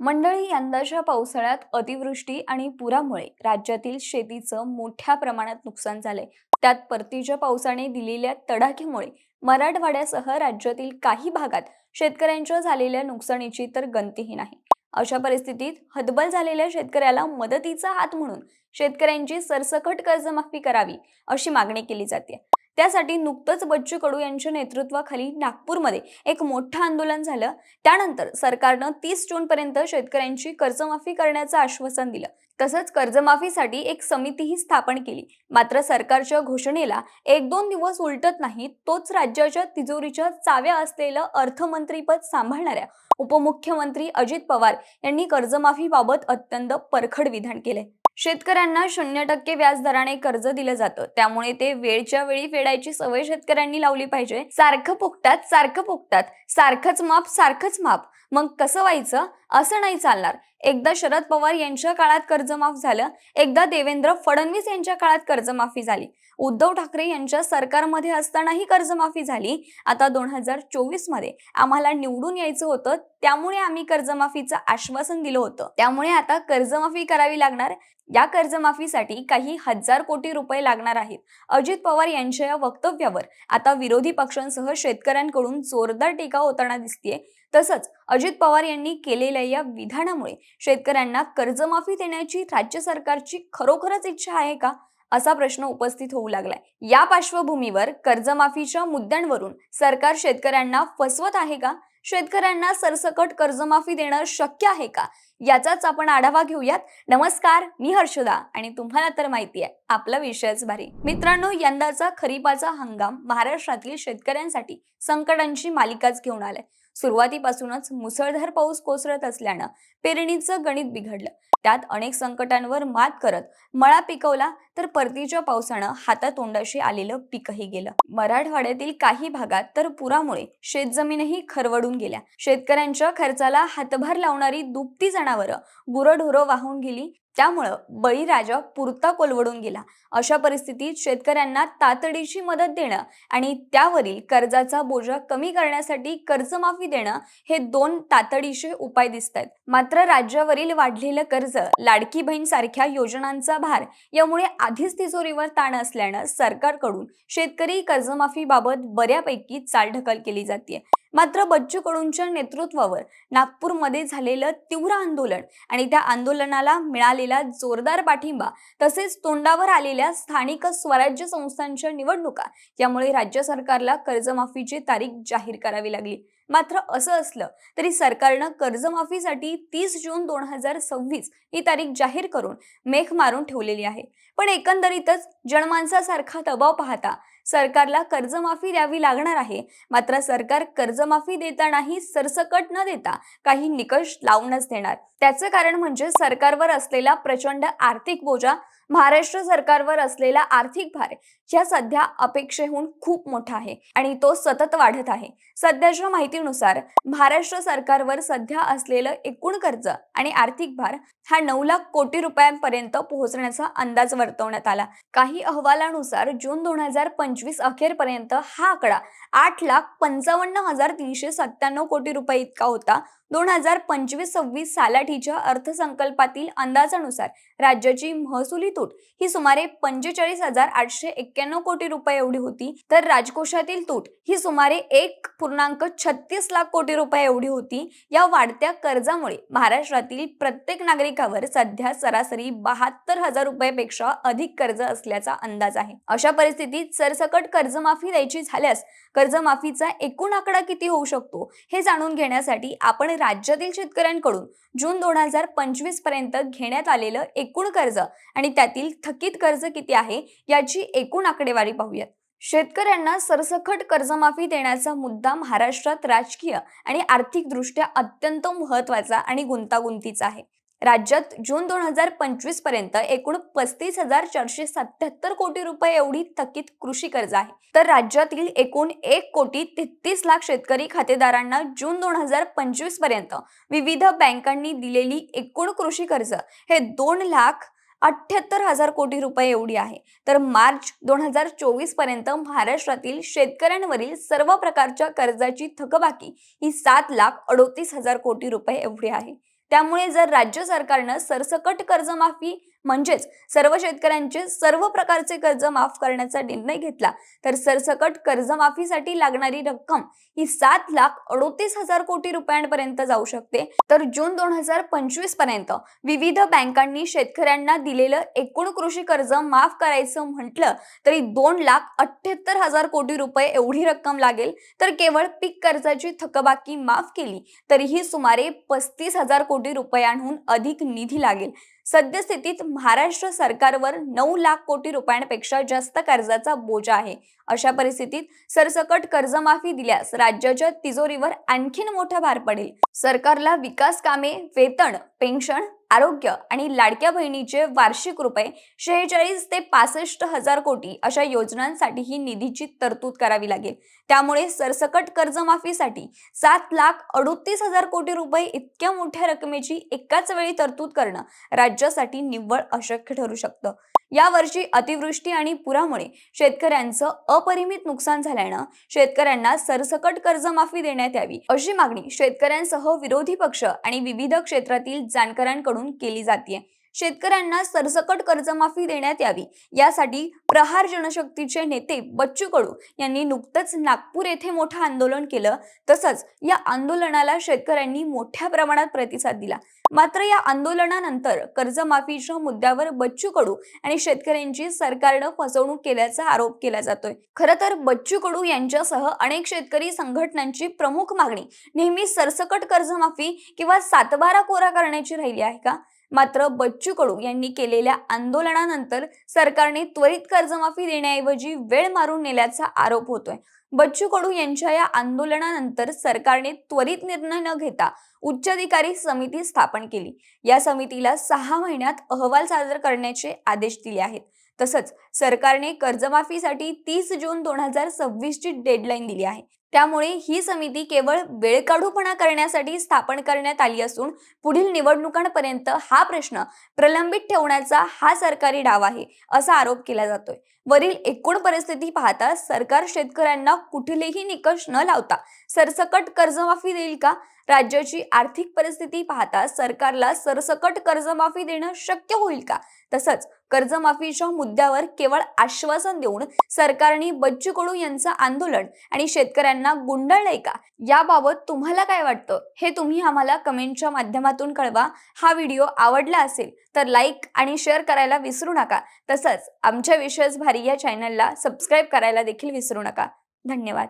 मंडळी यंदाच्या पावसाळ्यात अतिवृष्टी आणि पुरामुळे राज्यातील शेतीचं मोठ्या प्रमाणात नुकसान झालंय. त्यात परतीच्या पावसाने दिलेल्या तडाख्यामुळे मराठवाड्यासह राज्यातील काही भागात शेतकऱ्यांच्या झालेल्या नुकसानीची तर गंतीही नाही. अशा परिस्थितीत हतबल झालेल्या शेतकऱ्याला मदतीचा हात म्हणून शेतकऱ्यांची सरसकट कर्जमाफी करावी अशी मागणी केली जाते त्यासाठी नुकतंच बच्चू कडू यांच्या नेतृत्वाखाली नागपूरमध्ये एक मोठं आंदोलन झालं. त्यानंतर सरकारनं तीस जून पर्यंत शेतकऱ्यांची कर्जमाफी करण्याचं आश्वासन दिलं. तसंच कर्जमाफीसाठी एक समितीही स्थापन केली. मात्र सरकारच्या घोषणेला एक दोन दिवस उलटत नाही तोच राज्याच्या तिजोरीच्या चाव्या असलेलं अर्थमंत्रीपद सांभाळणाऱ्या उपमुख्यमंत्री अजित पवार यांनी कर्जमाफीबाबत अत्यंत परखड विधान केले शेतकऱ्यांना शून्य टक्के व्याज दराने कर्ज दिलं जातं. त्यामुळे ते वेळच्या वेळी फेडायची सवय शेतकऱ्यांनी लावली पाहिजे. सारखं फुकतात सारखं फुकतात सारखंच माप सारखंच माप. मग कसं व्हायचं? असं नाही चालणार. एकदा शरद पवार यांच्या काळात कर्जमाफ झालं एकदा देवेंद्र फडणवीस यांच्या काळात कर्जमाफी झाली. उद्धव ठाकरे यांच्या सरकारमध्ये असतानाही कर्जमाफी झाली. आता दोन हजार चोवीसमध्ये आम्हाला निवडून यायचं होतं त्यामुळे आम्ही कर्जमाफीचं आश्वासन दिलं होतं. त्यामुळे आता कर्जमाफी करावी लागणार. या कर्जमाफीसाठी काही हजार कोटी रुपये लागणार आहेत. अजित पवार यांच्या या वक्तव्यावर आता विरोधी पक्षांसह शेतकऱ्यांकडून जोरदार टीका होताना दिसतीये. तसंच अजित पवार यांनी केलेल्या या विधानामुळे शेतकऱ्यांना कर्जमाफी देण्याची राज्य सरकारची खरोखरच इच्छा आहे का? असा प्रश्न उपस्थित होऊ लागलाय. या पार्श्वभूमीवर कर्जमाफीच्या मुद्द्यांवरून सरकार शेतकऱ्यांना फसवत आहे का? शेतकऱ्यांना सरसकट कर्जमाफी देणं शक्य आहे का? याचाच आपण आढावा घेऊयात. नमस्कार मी हर्षदा आणि तुम्हाला तर माहिती आहे आपला विषयच भारी. मित्रांनो यंदाचा खरीपाचा हंगाम महाराष्ट्रातील शेतकऱ्यांसाठी संकटांची मालिकाच घेऊन आलाय. सुरुवातीपासूनच मुसळधार पाऊस कोसळत असल्यानं पेरणीचं गणित बिघडलं. त्यात अनेक संकटांवर मात करत मळा पिकवला तर परतीच्या पावसानं हातातोंडाशी आलेलं पीकही गेलं. मराठवाड्यातील काही भागात तर पुरामुळे शेतजमीनही खरवडून गेल्या. शेतकऱ्यांच्या खर्चाला हातभार लावणारी दुपती जनावरं गुरढोरं वाहून गेली. त्यामुळं बळीराजा पुरता कोलवडून गेला. अशा परिस्थितीत शेतकऱ्यांना तातडीची मदत देणं आणि त्यावरील कर्जाचा बोजा कमी करण्यासाठी कर्जमाफी देणं हे दोन तातडीचे उपाय दिसत आहेत मात्र राज्यावरील वाढलेलं कर्ज लाडकी बहीण सारख्या योजनांचा भार यामुळे आधीच तिजोरीवर ताण असल्यानं सरकारकडून शेतकरी कर्जमाफीबाबत बऱ्यापैकी चालढकल केली जाते मात्र बच्चू कडूंच्या नेतृत्वावर नागपूरमध्ये झालेलं तीव्र आंदोलन आणि त्या आंदोलनाला मिळालेला जोरदार पाठिंबा तसेच तोंडावर आलेल्या स्थानिक स्वराज्य संस्थांच्या निवडणुका यामुळे राज्य सरकारला कर्जमाफीची तारीख जाहीर करावी लागली. मात्र असं असलं तरी सरकारनं कर्जमाफीसाठी तीस जून दोन हजार सव्वीस ही तारीख जाहीर करून मेख मारून ठेवलेली आहे. पण एकंदरीतच जनमानसासारखा दबाव पाहता सरकारला कर्जमाफी द्यावी लागणार आहे. मात्र सरकार कर्जमाफी देतानाही सरसकट न देता काही निकष लावूनच देणार. त्याचं कारण म्हणजे सरकारवर असलेला प्रचंड आर्थिक बोजा महाराष्ट्र सरकारवर असलेला आर्थिक भार ह्या सध्या अपेक्षेहून खूप मोठा आहे आणि तो सतत वाढत आहे. सध्याच्या माहितीनुसार महाराष्ट्र सरकारवर सध्या असलेलं एकूण कर्ज आणि आर्थिक भार हा नऊ लाख कोटी रुपयांपर्यंत पोहोचण्याचा अंदाज वर्तवण्यात आला. काही अहवालानुसार जून दोन हजार पंचवीस अखेरपर्यंत हा आकडा आठ लाख पंचावन्न हजार तीनशे सत्त्याण्णव कोटी रुपये इतका होता. दोन हजार पंचवीस सव्वीस सालाठीच्या अर्थसंकल्पातील अंदाजानुसार राज्याची महसुली तूट. ही सुमारे पंचेचाळीस हजार आठशे एक्क्याण्णव कोटी रुपये एवढी होती. तर राजकोषातील तूट ही सुमारे एक पूर्णांक छत्तीस लाख कोटी रुपये एवढी होती. या वाढत्या कर्जामुळे महाराष्ट्रातील प्रत्येक नागरिकावर सध्या सरासरी बहात्तर हजार रुपयापेक्षा अधिक कर्ज असल्याचा अंदाज आहे. अशा परिस्थितीत सरसकट कर्जमाफी द्यायची झाल्यास कर्जमाफीचा एकूण आकडा किती होऊ शकतो हे जाणून घेण्यासाठी आपण राज्यातील शेतकऱ्यांकडून जून दोन हजार पंचवीसपर्यंत घेण्यात आलेलं एकूण कर्ज आणि त्यातील थकीत कर्ज किती आहे याची एकूण आकडेवारी पाहूयात. शेतकऱ्यांना सरसकट कर्जमाफी देण्याचा मुद्दा महाराष्ट्रात राजकीय आणि आर्थिकदृष्ट्या अत्यंत महत्त्वाचा आणि गुंतागुंतीचा आहे. राज्यात जून दोन हजार पंचवीसपर्यंत एकूण पस्तीस हजार चारशे सत्याहत्तर कोटी रुपये एवढी थकीत कृषी कर्ज आहे. तर राज्यातील एकूण एक कोटी तेहतीस लाख शेतकरी खातेदारांना जून दोन हजार पंचवीसपर्यंत विविध बँकांनी दिलेली एकूण कृषी कर्ज हे दोन लाख अठ्ठ्याहत्तर हजार कोटी रुपये एवढी आहे. तर मार्च दोन हजार चोवीसपर्यंत महाराष्ट्रातील शेतकऱ्यांवरील सर्व प्रकारच्या कर्जाची थकबाकी ही सात लाख अडोतीस हजार कोटी रुपये एवढी आहे. त्यामुळे जर राज्य सरकारनं सरसकट कर्जमाफी म्हणजेच सर्व शेतकऱ्यांचे सर्व प्रकारचे कर्ज माफ करण्याचा निर्णय घेतला. तर सरसकट कर्जमाफीसाठी लागणारी रक्कम ही सात लाख अडोतीस हजार कोटी रुपयांपर्यंत जाऊ शकते. तर जून दोन हजार पंचवीसपर्यंत विविध बँकांनी शेतकऱ्यांना दिलेलं एकूण कृषी कर्ज माफ करायचं म्हटलं तरी दोन लाख अठ्ठ्याहत्तर हजार कोटी रुपये एवढी रक्कम लागेल. तर केवळ पीक कर्जाची थकबाकी माफ केली तरीही सुमारे पस्तीस हजार कोटी रुपयांहून अधिक निधी लागेल. सद्यस्थितीत महाराष्ट्र सरकारवर नऊ लाख कोटी रुपयांपेक्षा जास्त कर्जाचा बोजा आहे. अशा परिस्थितीत सरसकट कर्जमाफी दिल्यास राज्याच्या तिजोरीवर आणखीन मोठा भार पडेल. सरकारला विकास कामे वेतन पेन्शन आरोग्य आणि लाडक्या बहिणीचे वार्षिक रुपये शेहेचाळीस ते पासष्ट हजार कोटी अशा योजनांसाठीही निधीची तरतूद करावी लागेल. त्यामुळे सरसकट कर्जमाफीसाठी सात लाख अडोतीस हजार कोटी रुपये इतक्या मोठ्या रकमेची एकाच वेळी तरतूद करणं राज्यासाठी निव्वळ अशक्य ठरू शकतं. यावर्षी अतिवृष्टी आणि पुरामुळे शेतकऱ्यांचं अपरिमित नुकसान झाल्यानं शेतकऱ्यांना सरसकट कर्जमाफी देण्यात यावी अशी मागणी शेतकऱ्यांसह विरोधी पक्ष आणि विविध क्षेत्रातील जाणकारांकडून केली जाते शेतकऱ्यांना सरसकट कर्जमाफी देण्यात यावी. यासाठी प्रहार जनशक्तीचे नेते बच्चू कडू यांनी नुकतंच नागपूर येथे मोठं आंदोलन केलं. तसंच या आंदोलनाला शेतकऱ्यांनी मोठ्या प्रमाणात प्रतिसाद दिला. मात्र या आंदोलनानंतर कर्जमाफीच्या मुद्द्यावर बच्चू कडू आणि शेतकऱ्यांची सरकारनं फसवणूक केल्याचा आरोप केला जातोय. खरं तर बच्चू कडू यांच्यासह अनेक शेतकरी संघटनांची प्रमुख मागणी नेहमी सरसकट कर्जमाफी किंवा सातबारा कोरा करण्याची राहिली आहे का? मात्र बच्चू कडू यांनी केलेल्या आंदोलनानंतर सरकारने त्वरित कर्जमाफी देण्याऐवजी वेळ मारून नेल्याचा आरोप होतोय. बच्चू कडू यांच्या या आंदोलनानंतर सरकारने त्वरित निर्णय न घेता उच्चाधिकारी समिती स्थापन केली. या समितीला सहा महिन्यात अहवाल सादर करण्याचे आदेश दिले आहेत. तसंच सरकारने कर्जमाफीसाठी तीस जून दोन हजार सव्वीस ची डेडलाईन दिली आहे. त्यामुळे ही समिती केवळ वेळकाढूपणा करण्यासाठी स्थापन करण्यात आली असून पुढील निवडणुकांपर्यंत हा प्रश्न प्रलंबित ठेवण्याचा हा सरकारी डाव आहे असा आरोप केला जातोय. वरील एकूण परिस्थिती पाहता सरकार शेतकऱ्यांना कुठलेही निकष न लावता सरसकट कर्जमाफी देईल का? राज्याची आर्थिक परिस्थिती पाहता सरकारला सरसकट कर्जमाफी देणं शक्य होईल का? तसंच कर्जमाफीच्या मुद्द्यावर केवळ आश्वासन देऊन सरकारने बच्चू कडू यांचं आंदोलन आणि शेतकऱ्यांना गुंडाळलंय का? याबाबत तुम्हाला काय वाटतं? हे तुम्ही आम्हाला कमेंटच्या माध्यमातून कळवा. हा व्हिडिओ आवडला असेल तर लाईक आणि शेअर करायला विसरू नका. तसंच आमच्या विशेष भारी या चॅनलला सबस्क्राईब करायला देखील विसरू नका. धन्यवाद.